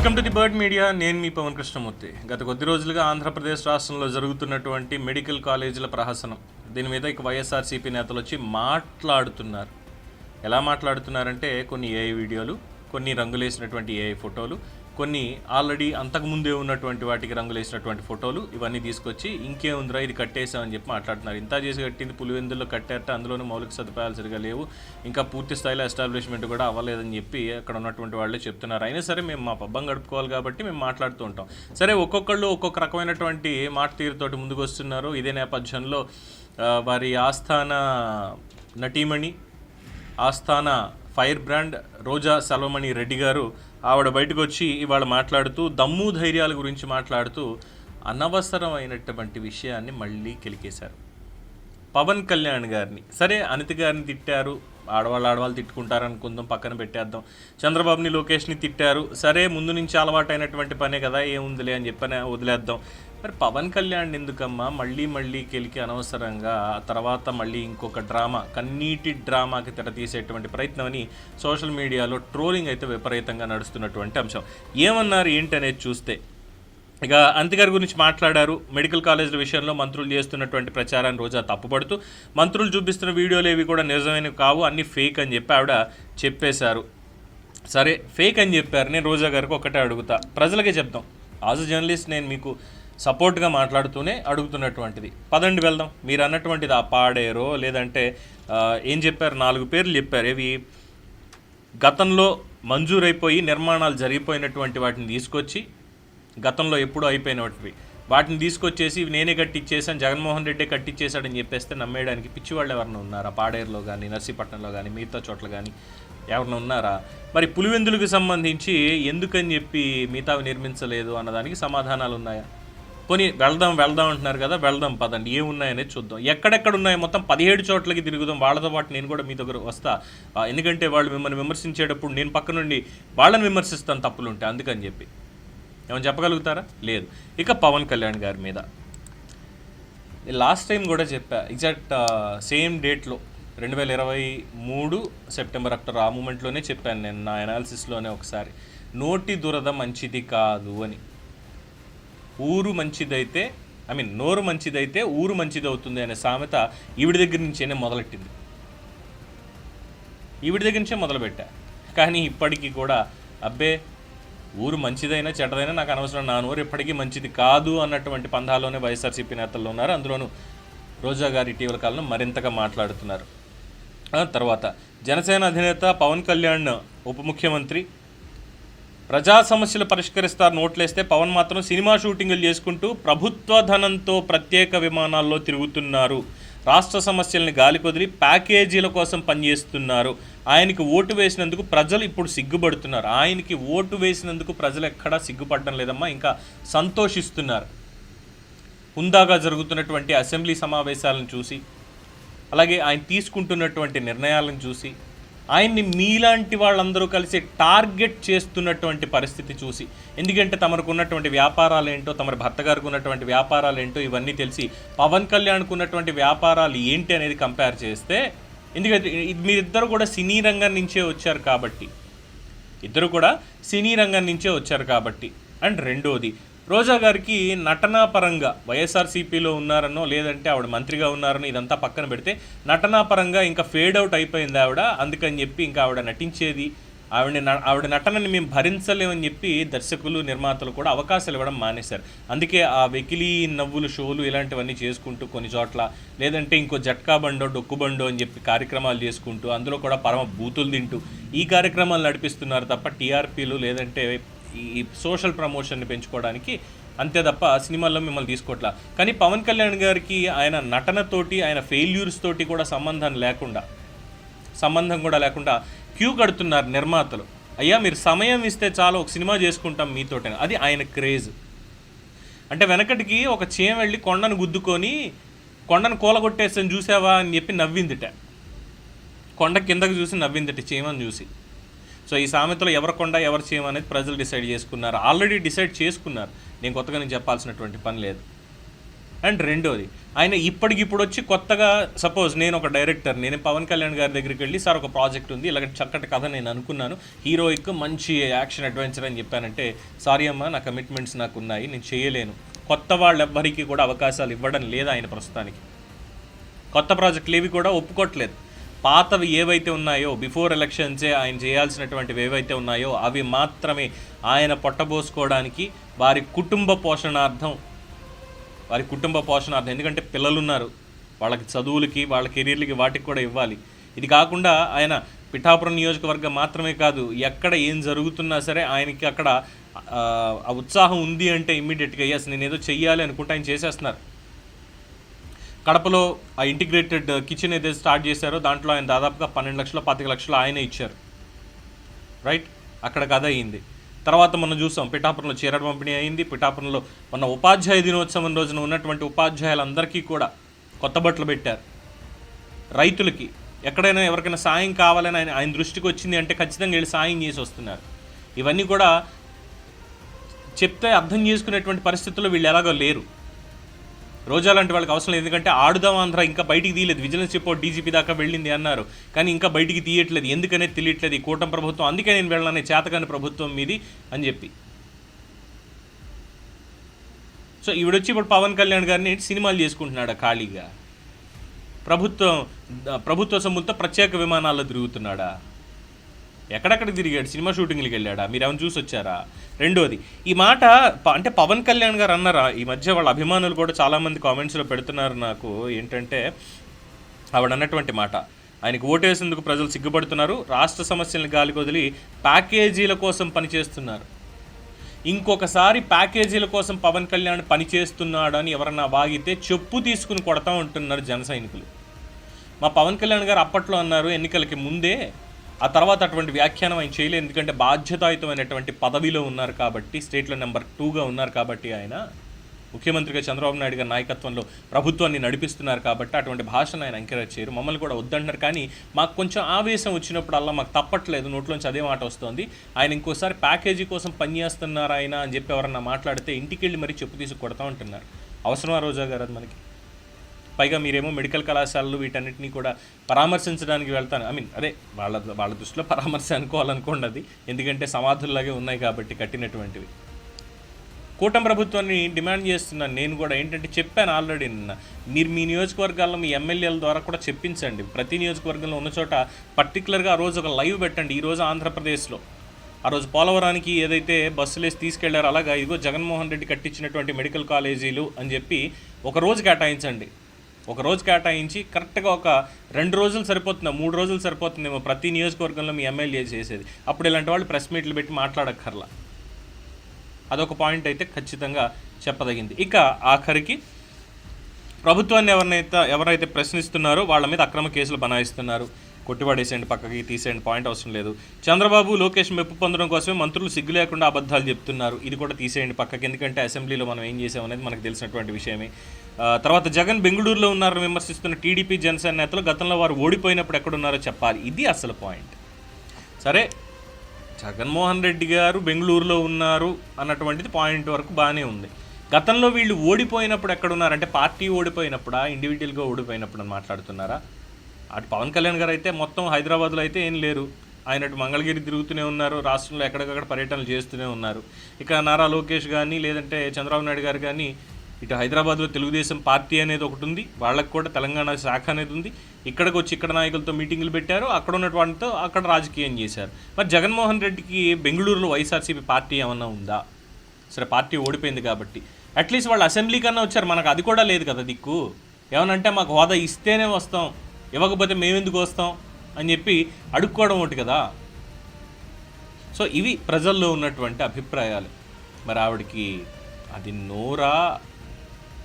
Welcome to the bird media నేను మీ పవన్ కృష్ణమూర్తి. గత కొద్ది రోజులుగా ఆంధ్రప్రదేశ్ రాష్ట్రంలో జరుగుతున్నటువంటి మెడికల్ కాలేజీల ప్రహసనం. దీని మీద ఇక వైఎస్ఆర్సీపీ నేతలు వచ్చి మాట్లాడుతున్నారు. ఎలా మాట్లాడుతున్నారంటే కొన్ని ఏఐ వీడియోలు కొన్ని రంగులేసినటువంటి ఏఐ ఫోటోలు కొన్ని ఆల్రెడీ అంతకుముందే ఉన్నటువంటి వాటికి రంగులు వేసినటువంటి ఫోటోలు ఇవన్నీ తీసుకొచ్చి ఇంకేముందిరా ఇది కట్టేసామని చెప్పి మాట్లాడుతున్నారు. ఇంత చేసి కట్టింది పులివెందుల్లో కట్టారట అందులోనూ మౌలిక సదుపాయాలు సరిగా లేవు ఇంకా పూర్తి స్థాయిలో ఎస్టాబ్లిష్మెంట్ కూడా అవ్వలేదని చెప్పి అక్కడ ఉన్నటువంటి వాళ్ళే చెప్తున్నారు. అయినా సరే మేము మా పబ్బం గడుపుకోవాలి కాబట్టి మేము మాట్లాడుతూ ఉంటాం. సరే ఒక్కొక్కళ్ళు ఒక్కొక్క రకమైనటువంటి మాట తీరుతోటి ముందుకు వస్తున్నారు. ఇదే నేపథ్యంలో వారి ఆస్థాన నటీమణి ఆస్థాన ఫైర్ బ్రాండ్ రోజా సెల్వమణి రెడ్డి గారు ఆవిడ బయటకు వచ్చి ఇవాళ మాట్లాడుతూ దమ్ము ధైర్యాల గురించి మాట్లాడుతూ అనవసరమైనటువంటి విషయాన్ని మళ్ళీ కెలికేశారు. పవన్ కళ్యాణ్ గారిని. సరే అనిత గారిని తిట్టారు. ఆడవాళ్ళు ఆడవాళ్ళు తిట్టుకుంటారు అనుకుందాం పక్కన పెట్టేద్దాం. చంద్రబాబుని లోకేష్ని తిట్టారు. సరే ముందు నుంచి అలవాటైనటువంటి పనే కదా ఏముందిలే అని చెప్పని వదిలేద్దాం. మరి పవన్ కళ్యాణ్ ఎందుకమ్మా మళ్ళీ మళ్ళీ కెలికి అనవసరంగా తర్వాత మళ్ళీ ఇంకొక డ్రామా కన్నీటి డ్రామాకి తెర తీసేటువంటి ప్రయత్నం అని సోషల్ మీడియాలో ట్రోలింగ్ అయితే విపరీతంగా నడుస్తున్నటువంటి అంశం. ఏమన్నారు ఏంటనేది చూస్తే ఇక అంతిగారి గురించి మాట్లాడారు. మెడికల్ కాలేజీల విషయంలో మంత్రులు చేస్తున్నటువంటి ప్రచారాన్ని రోజా తప్పుపడుతూ మంత్రులు చూపిస్తున్న వీడియోలు ఏవి కూడా నిజమైనవి కావు అన్ని ఫేక్ అని చెప్పి ఆవిడ చెప్పేశారు. సరే ఫేక్ అని చెప్పారు నేను రోజా గారికి ఒకటే అడుగుతా. ప్రజలకే చెప్తాం. యాజ్ జర్నలిస్ట్ నేను మీకు సపోర్ట్గా మాట్లాడుతూనే అడుగుతున్నటువంటిది. పదండి వెళ్దాం. మీరు అన్నటువంటిది ఆ పాడేరో లేదంటే ఏం చెప్పారు? నాలుగు పేర్లు చెప్పారు. ఇవి గతంలో మంజూరైపోయి నిర్మాణాలు జరిగిపోయినటువంటి వాటిని తీసుకొచ్చి గతంలో ఎప్పుడూ అయిపోయినవి వాటిని తీసుకొచ్చేసి నేనే కట్టించేసాను జగన్మోహన్ రెడ్డి కట్టించేశాడని చెప్పేస్తే నమ్మేయడానికి పిచ్చివాళ్ళు ఎవరైనా ఉన్నారా? పాడేరులో కానీ నర్సీపట్నంలో కానీ మిగతా చోట్ల కానీ ఎవరైనా ఉన్నారా? మరి పులివెందులకు సంబంధించి ఎందుకని చెప్పి మిగతావి నిర్మించలేదు అన్నదానికి సమాధానాలు ఉన్నాయా పోనీ వెళ్దాం వెళ్దాం అంటున్నారు కదా వెళ్దాం పదండి. ఏమున్నాయనేది చూద్దాం. ఎక్కడెక్కడ ఉన్నాయో మొత్తం పదిహేడు చోట్లకి తిరుగుదాం. వాళ్ళతో పాటు నేను కూడా మీ దగ్గర వస్తా. ఎందుకంటే వాళ్ళు మిమ్మల్ని విమర్శించేటప్పుడు నేను పక్క నుండి వాళ్ళని విమర్శిస్తాను తప్పులుంటే అందుకని చెప్పి. ఏమైనా చెప్పగలుగుతారా? లేదు. ఇక పవన్ కళ్యాణ్ గారి మీద. లాస్ట్ టైం కూడా చెప్పా ఎగ్జాక్ట్ సేమ్ డేట్లో రెండు వేల ఇరవై మూడు సెప్టెంబర్ అక్టోబర్ ఆ మూమెంట్లోనే చెప్పాను నేను నా అనాలిసిస్లోనే ఒకసారి. నోటి దురద మంచిది కాదు అని. ఊరు మంచిదైతే ఐ మీన్ నోరు మంచిదైతే ఊరు మంచిది అవుతుంది అనే సామెత ఈవిడి దగ్గర నుంచేనే మొదలెట్టింది. ఈవిడ దగ్గర నుంచే మొదలుపెట్టా. కానీ ఇప్పటికీ కూడా అబ్బే ఊరు మంచిదైనా చెడ్డదైనా నాకు అనవసరం నా నోరు ఎప్పటికీ మంచిది కాదు అన్నటువంటి పంధాలోనే వైఎస్ఆర్సీపీ నేతలు ఉన్నారు. అందులోనూ రోజా గారి ఇటీవల కాలంలో మరింతగా మాట్లాడుతున్నారు. తర్వాత జనసేన అధినేత పవన్ కళ్యాణ్ ఉప ముఖ్యమంత్రి ప్రజా సమస్యలు పరిష్కరిస్తారు. నోట్లేస్తే పవన్ మాత్రం సినిమా షూటింగులు చేసుకుంటూ ప్రభుత్వ ధనంతో ప్రత్యేక విమానాల్లో తిరుగుతున్నారు. రాష్ట్ర సమస్యల్ని గాలికొదిలి ప్యాకేజీల కోసం పనిచేస్తున్నారు. ఆయనకి ఓటు వేసినందుకు ప్రజలు ఇప్పుడు సిగ్గుపడుతున్నారు. ఆయనకి ఓటు వేసినందుకు ప్రజలు ఎక్కడా సిగ్గుపడడం లేదమ్మా ఇంకా సంతోషిస్తున్నారు. హుందాగా జరుగుతున్నటువంటి అసెంబ్లీ సమావేశాలను చూసి అలాగే ఆయన తీసుకుంటున్నటువంటి నిర్ణయాలను చూసి ఆయన్ని మీలాంటి వాళ్ళందరూ కలిసి టార్గెట్ చేస్తున్నటువంటి పరిస్థితి చూసి ఎందుకంటే తమకు ఉన్నటువంటి వ్యాపారాలు ఏంటో తమ భర్త గారికి ఉన్నటువంటి వ్యాపారాలు ఏంటో ఇవన్నీ తెలిసి పవన్ కళ్యాణ్కు ఉన్నటువంటి వ్యాపారాలు ఏంటి అనేది కంపేర్ చేస్తే ఎందుకంటే మీరిద్దరు కూడా సినీ రంగం నుంచే వచ్చారు కాబట్టి. ఇద్దరు కూడా సినీ రంగం నుంచే వచ్చారు కాబట్టి. అండ్ రెండోది రోజా గారికి నటనా పరంగా వైఎస్ఆర్సీపీలో ఉన్నారనో లేదంటే ఆవిడ మంత్రిగా ఉన్నారనో ఇదంతా పక్కన పెడితే నటనా పరంగా ఇంకా ఫేడ్ అవుట్ అయిపోయింది ఆవిడ. అందుకని చెప్పి ఇంకా ఆవిడ నటించేది ఆవిడ ఆవిడ నటనని మేము భరించలేమని చెప్పి దర్శకులు నిర్మాతలు కూడా అవకాశాలు ఇవ్వడం మానేశారు. అందుకే ఆ వెకిలి నవ్వులు షోలు ఇలాంటివన్నీ చేసుకుంటూ కొన్ని చోట్ల లేదంటే ఇంకో జట్కా బండో డొక్కు బండో అని చెప్పి కార్యక్రమాలు చేసుకుంటూ అందులో కూడా పరమ బూతులు తింటూ ఈ కార్యక్రమాలు నడిపిస్తున్నారు తప్ప టీఆర్పీలు లేదంటే ఈ సోషల్ ప్రమోషన్ని పెంచుకోవడానికి అంతే తప్ప సినిమాల్లో మిమ్మల్ని తీసుకోవట్లా. కానీ పవన్ కళ్యాణ్ గారికి ఆయన నటనతోటి ఆయన ఫెయిల్యూర్స్ తోటి కూడా సంబంధం లేకుండా సంబంధం కూడా లేకుండా క్యూ కడుతున్నారు నిర్మాతలు. అయ్యా మీరు సమయం ఇస్తే చాలు ఒక సినిమా చేసుకుంటాం మీతోటే అది ఆయన క్రేజ్ అంటే వెనకటికి ఒక చీమ వెళ్ళి కొండను గుద్దుకొని కొండను కూలగొట్టేసని చూసావా అని చెప్పి నవ్విందిట. కొండ కిందకు చూసి నవ్విందిట చీమని చూసి. సో ఈ సామెతలో ఎవరి కొండ ఎవరి చీమ అనేది ప్రజలు డిసైడ్ చేసుకున్నారు. ఆల్రెడీ డిసైడ్ చేసుకున్నారు. నేను కొత్తగా నేను చెప్పాల్సినటువంటి పని లేదు. అండ్ రెండోది ఆయన ఇప్పటికిప్పుడు వచ్చి కొత్తగా సపోజ్ నేను ఒక డైరెక్టర్ నేను పవన్ కళ్యాణ్ గారి దగ్గరికి వెళ్ళి సార్ ఒక ప్రాజెక్ట్ ఉంది. ఇలాగ చక్కటి కథ నేను అనుకున్నాను. హీరోయిక్ మంచి యాక్షన్ అడ్వెంచర్ అని చెప్పానంటే సారీ అమ్మ నా కమిట్మెంట్స్ నాకు ఉన్నాయి. నేను చేయలేను. కొత్త వాళ్ళెవ్వరికి కూడా అవకాశాలు ఇవ్వడం లేదు ఆయన ప్రస్తుతానికి. కొత్త ప్రాజెక్టులు ఏవి కూడా ఒప్పుకోవట్లేదు పాతవి ఏవైతే ఉన్నాయో బిఫోర్ ఎలక్షన్సే ఆయన చేయాల్సినటువంటివి ఏవైతే ఉన్నాయో అవి మాత్రమే ఆయన పొట్టబోసుకోవడానికి వారి కుటుంబ పోషణార్థం వారి కుటుంబ పోషణార్థం. ఎందుకంటే పిల్లలు ఉన్నారు వాళ్ళకి చదువులకి వాళ్ళ కెరీర్లకి వాటికి కూడా ఇవ్వాలి. ఇది కాకుండా ఆయన పిఠాపురం నియోజకవర్గం మాత్రమే కాదు ఎక్కడ ఏం జరుగుతున్నా సరే ఆయనకి అక్కడ ఉత్సాహం ఉంది అంటే ఇమ్మీడియట్గా ఎస్ నేను ఏదో చెయ్యాలి అనుకుంటే ఆయన చేసేస్తున్నారు. కడపలో ఆ ఇంటిగ్రేటెడ్ కిచెన్ ఏదైతే స్టార్ట్ చేశారో దాంట్లో ఆయన దాదాపుగా పన్నెండు లక్షల పాతిక లక్షలు ఆయనే ఇచ్చారు. రైట్ అక్కడ కథ అయింది. తర్వాత మనం చూసాం పిఠాపురంలో చీరడ పంపిణీ అయింది. పిఠాపురంలో మన ఉపాధ్యాయ దినోత్సవం రోజున ఉన్నటువంటి ఉపాధ్యాయులందరికీ కూడా కొత్త బట్టలు పెట్టారు. రైతులకి ఎక్కడైనా ఎవరికైనా సాయం కావాలని ఆయన ఆయన దృష్టికి వచ్చింది అంటే ఖచ్చితంగా వెళ్ళి సాయం చేసి వస్తున్నారు. ఇవన్నీ కూడా చెప్తే అర్థం చేసుకునేటువంటి పరిస్థితుల్లో వీళ్ళు ఎలాగో లేరు. రోజా లాంటి వాళ్ళకి అవసరం లేదు. ఎందుకంటే ఆడుదాం ఆంధ్ర ఇంకా బయటికి తీయలేదు. విజిలెన్స్ రిపోర్ట్ డీజీపీ దాకా వెళ్ళింది అన్నారు. కానీ ఇంకా బయటికి తీయట్లేదు. ఎందుకనేది తెలియట్లేదు. ఈ కూటమి ప్రభుత్వం అందుకే నేను వెళ్ళాలనే చేతకాని ప్రభుత్వం మీది అని చెప్పి. సో ఈవిడొచ్చి ఇప్పుడు పవన్ కళ్యాణ్ గారిని సినిమాలు చేసుకుంటున్నాడు ఖాళీగా? ప్రభుత్వం ప్రభుత్వ సొమ్ములతో ప్రత్యేక విమానాల్లో తిరుగుతున్నాడా? ఎక్కడెక్కడ తిరిగాడు? సినిమా షూటింగ్లకు వెళ్ళాడా? మీరు ఏమైనా చూసి వచ్చారా? రెండోది ఈ మాట అంటే పవన్ కళ్యాణ్ గారు అన్నారా? ఈ మధ్య వాళ్ళ అభిమానులు కూడా చాలామంది కామెంట్స్లో పెడుతున్నారు నాకు. ఏంటంటే ఆవిడ అన్నటువంటి మాట. ఆయనకు ఓటేసేందుకు ప్రజలు సిగ్గుపడుతున్నారు. రాష్ట్ర సమస్యలను గాలికి వదిలి ప్యాకేజీల కోసం పనిచేస్తున్నారు ఇంకొకసారి ప్యాకేజీల కోసం పవన్ కళ్యాణ్ పనిచేస్తున్నాడు అని ఎవరన్నా వాగితే చెప్పు తీసుకుని కొడతా ఉంటున్నారు జన సైనికులు. మా పవన్ కళ్యాణ్ గారు అప్పట్లో అన్నారు ఎన్నికలకి ముందే ఆ తర్వాత అటువంటి వ్యాఖ్యానం ఆయన చేయలేదు. ఎందుకంటే బాధ్యతాయుతమైనటువంటి పదవిలో ఉన్నారు కాబట్టి స్టేట్లో నెంబర్ టూగా ఉన్నారు కాబట్టి ఆయన ముఖ్యమంత్రిగా చంద్రబాబు నాయుడు గారి నాయకత్వంలో ప్రభుత్వాన్ని నడిపిస్తున్నారు కాబట్టి అటువంటి భాషను ఆయన ఎంకరేజ్ చేయరు. మమ్మల్ని కూడా వద్దంటున్నారు. కానీ మాకు కొంచెం ఆవేశం వచ్చినప్పుడల్లా మాకు తప్పట్లేదు. నోట్లోంచి అదే మాట వస్తుంది. ఆయన ఇంకోసారి ప్యాకేజీ కోసం పనిచేస్తున్నారు ఆయన అని చెప్పి ఎవరన్నా మాట్లాడితే ఇంటికి వెళ్ళి మరీ చెప్పు తీసి కొడతా ఉంటున్నారు. అవసరమా రోజా గారు అది మనకి? పైగా మీరేమో మెడికల్ కళాశాలలు వీటన్నిటిని కూడా పరామర్శించడానికి వెళ్తాను. ఐ మీన్ అదే వాళ్ళ వాళ్ళ దృష్టిలో పరామర్శ అనుకోవాలనుకోండి అది. ఎందుకంటే సమాధుల్లాగే ఉన్నాయి కాబట్టి కట్టినటువంటివి. కూటమి ప్రభుత్వాన్ని డిమాండ్ చేస్తున్నాను. నేను కూడా ఏంటంటే చెప్పాను ఆల్రెడీ నిన్న. మీరు మీ నియోజకవర్గాల్లో మీ ఎమ్మెల్యేల ద్వారా కూడా చెప్పించండి. ప్రతి నియోజకవర్గంలో ఉన్న చోట పర్టికులర్గా ఆ రోజు ఒక లైవ్ పెట్టండి. ఈరోజు ఆంధ్రప్రదేశ్లో. ఆ రోజు పోలవరానికి ఏదైతే బస్సులు వేసి తీసుకెళ్ళారో అలాగా ఇదిగో జగన్మోహన్ రెడ్డి కట్టించినటువంటి మెడికల్ కాలేజీలు అని చెప్పి ఒక రోజు కేటాయించండి. ఒక రోజు కేటాయించి కరెక్ట్గా ఒక రెండు రోజులు సరిపోతుందా? మూడు రోజులు సరిపోతుందేమో ప్రతి నియోజకవర్గంలో మీ ఎమ్మెల్యే చేసేది. అప్పుడు ఇలాంటి వాళ్ళు ప్రెస్ మీట్లు పెట్టి మాట్లాడక్కర్లా. అదొక పాయింట్ అయితే ఖచ్చితంగా చెప్పదగింది. ఇక ఆఖరికి ప్రభుత్వాన్ని ఎవరినైతే ఎవరైతే ప్రశ్నిస్తున్నారో వాళ్ళ మీద అక్రమ కేసులు బనాయిస్తున్నారు. కొట్టిపడేసేయండి పక్కకి తీసేయండి పాయింట్ అవసరం లేదు. చంద్రబాబు లోకేష్ మెప్పు పొందడం కోసమే మంత్రులు సిగ్గు లేకుండా అబద్ధాలు చెప్తున్నారు. ఇది కూడా తీసేయండి పక్కకి ఎందుకంటే అసెంబ్లీలో మనం ఏం చేసామనేది మనకు తెలిసినటువంటి విషయమే. తర్వాత జగన్ బెంగళూరులో ఉన్నారని విమర్శిస్తున్న టీడీపీ జనసేన నేతలు గతంలో వారు ఓడిపోయినప్పుడు ఎక్కడున్నారో చెప్పాలి. ఇది అసలు పాయింట్. సరే జగన్మోహన్ రెడ్డి గారు బెంగళూరులో ఉన్నారు అన్నటువంటిది పాయింట్ వరకు బాగానే ఉంది. గతంలో వీళ్ళు ఓడిపోయినప్పుడు ఎక్కడున్నారంటే పార్టీ ఓడిపోయినప్పుడా? ఇండివిజువల్గా ఓడిపోయినప్పుడు అని మాట్లాడుతున్నారా? అటు పవన్ కళ్యాణ్ గారు అయితే మొత్తం హైదరాబాద్లో అయితే ఏం లేరు. ఆయన అటు మంగళగిరి తిరుగుతూనే ఉన్నారు. రాష్ట్రంలో ఎక్కడికక్కడ పర్యటనలు చేస్తూనే ఉన్నారు. ఇక నారా లోకేష్ కానీ లేదంటే చంద్రబాబు నాయుడు గారు కానీ ఇటు హైదరాబాద్లో తెలుగుదేశం పార్టీ అనేది ఒకటి ఉంది. వాళ్ళకు కూడా తెలంగాణ శాఖ అనేది ఉంది. ఇక్కడికి వచ్చి ఇక్కడ నాయకులతో మీటింగులు పెట్టారు. అక్కడ ఉన్నటువంటితో అక్కడ రాజకీయం చేశారు. మరి జగన్మోహన్ రెడ్డికి బెంగళూరులో వైఎస్ఆర్సీపీ పార్టీ ఏమన్నా ఉందా? సరే పార్టీ ఓడిపోయింది కాబట్టి. అట్లీస్ట్ వాళ్ళు అసెంబ్లీ కన్నా వచ్చారు. మనకు అది కూడా లేదు కదా దిక్కు. ఏమనంటే మాకు హోదా ఇస్తేనే వస్తాం. ఇవ్వకపోతే మేమెందుకు వస్తాం? అని చెప్పి అడుక్కోవడం ఒకటి కదా. సో ఇవి ప్రజల్లో ఉన్నటువంటి అభిప్రాయాలు. మరి ఆవిడకి అది నోరా?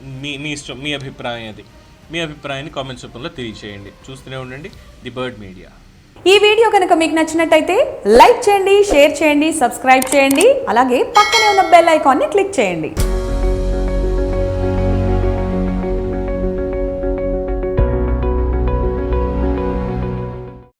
మీ మీ ఇష్టం మీ అభిప్రాయం అది. మీ అభిప్రాయాన్ని కామెంట్స్ రూపంలో తెలియచేయండి. చూస్తూనే ఉండండి ది బర్డ్ మీడియా. ఈ వీడియో కనుక మీకు నచ్చినట్టయితే లైక్ చేయండి షేర్ చేయండి సబ్స్క్రైబ్ చేయండి. అలాగే పక్కనే ఉన్న బెల్ ఐకాన్ని క్లిక్ చేయండి.